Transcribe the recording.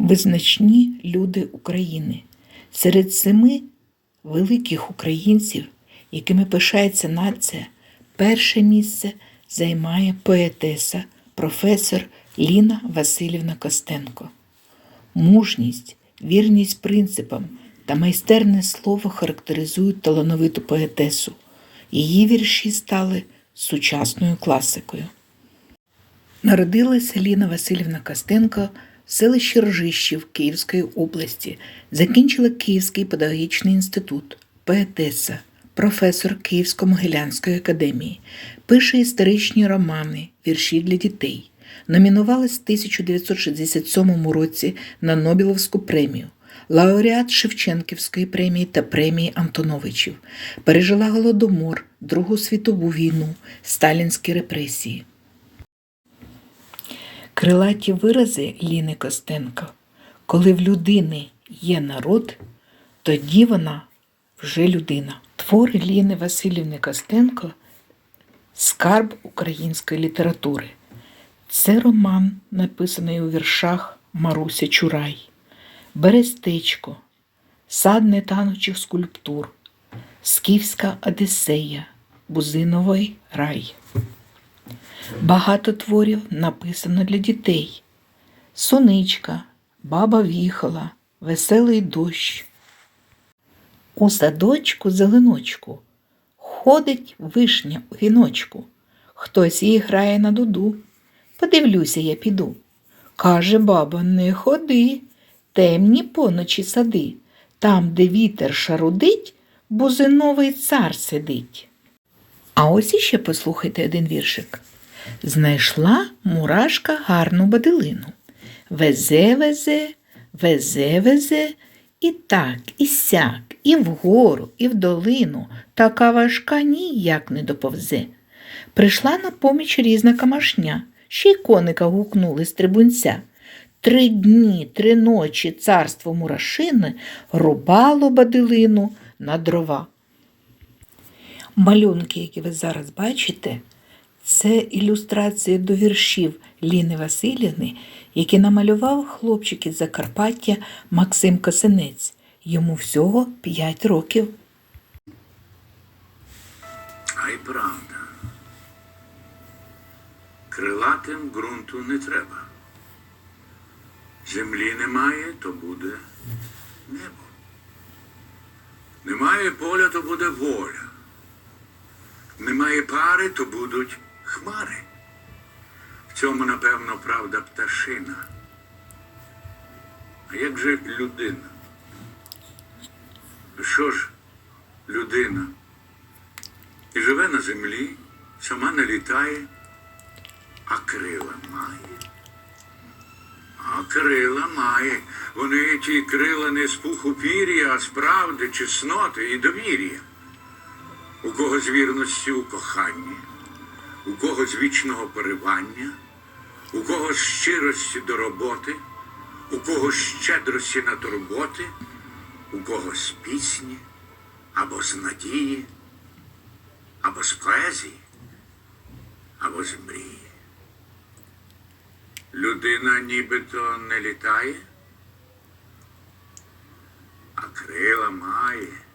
визначні люди України. Серед семи великих українців, якими пишається нація, перше місце займає поетеса, професор Ліна Васильівна Костенко. Мужність, вірність принципам та майстерне слово характеризують талановиту поетесу. Її вірші стали сучасною класикою. Народилася Ліна Васильівна Костенко селищі Ржищів Київської області, закінчила Київський педагогічний інститут, поетеса, професор Київсько-Могилянської академії, пише історичні романи, вірші для дітей. Номінувалась в 1967 році на Нобелівську премію, лауреат Шевченківської премії та премії Антоновичів. Пережила голодомор, Другу світову війну, сталінські репресії. Крилаті вирази Ліни Костенко. Коли в людини є народ, тоді вона вже людина. Твори Ліни Васильівни Костенко скарб української літератури. Це роман, написаний у віршах Маруся Чурай, Берестечко, Сад нетанучих скульптур, Скіфська Одіссея, Бузиновий рай. Багато творів написано для дітей. Соничка, баба віхала, веселий дощ. У садочку зеленочку ходить вишня у віночку. Хтось їй грає на дуду. Подивлюся, я піду. Каже баба, не ходи, темні поночі сади. Там, де вітер шарудить, бузиновий цар сидить. А ось іще послухайте один віршик. Знайшла мурашка гарну бадилину. Везе, везе, везе, везе, і так, і сяк, і вгору, і в долину, така важка ніяк не доповзе. Прийшла на поміч різна камашня, ще й коника гукнули з трибунця. Три дні, три ночі царство мурашини рубало бадилину на дрова. Малюнки, які ви зараз бачите, це ілюстрації до віршів Ліни Васильівни, які намалював хлопчик із Закарпаття Максим Косинець. Йому всього 5 років. А й правда. Крилатим ґрунту не треба. Землі немає, то буде небо. Немає поля, то буде воля. Немає пари, то будуть хмари. В цьому, напевно, правда пташина. А як же людина? Що ж людина? І живе на землі, сама не літає, а крила має. А крила має. Вони ті крила не з пуху пір'я, а з правди, чесноти і довір'я. У кого з вірності у коханні, у кого з вічного поривання, у кого з щирості до роботи, у кого з щедрості на турботи, у кого з пісні, або з надії, або з поезії, або з мрії. Людина нібито не літає, а крила має.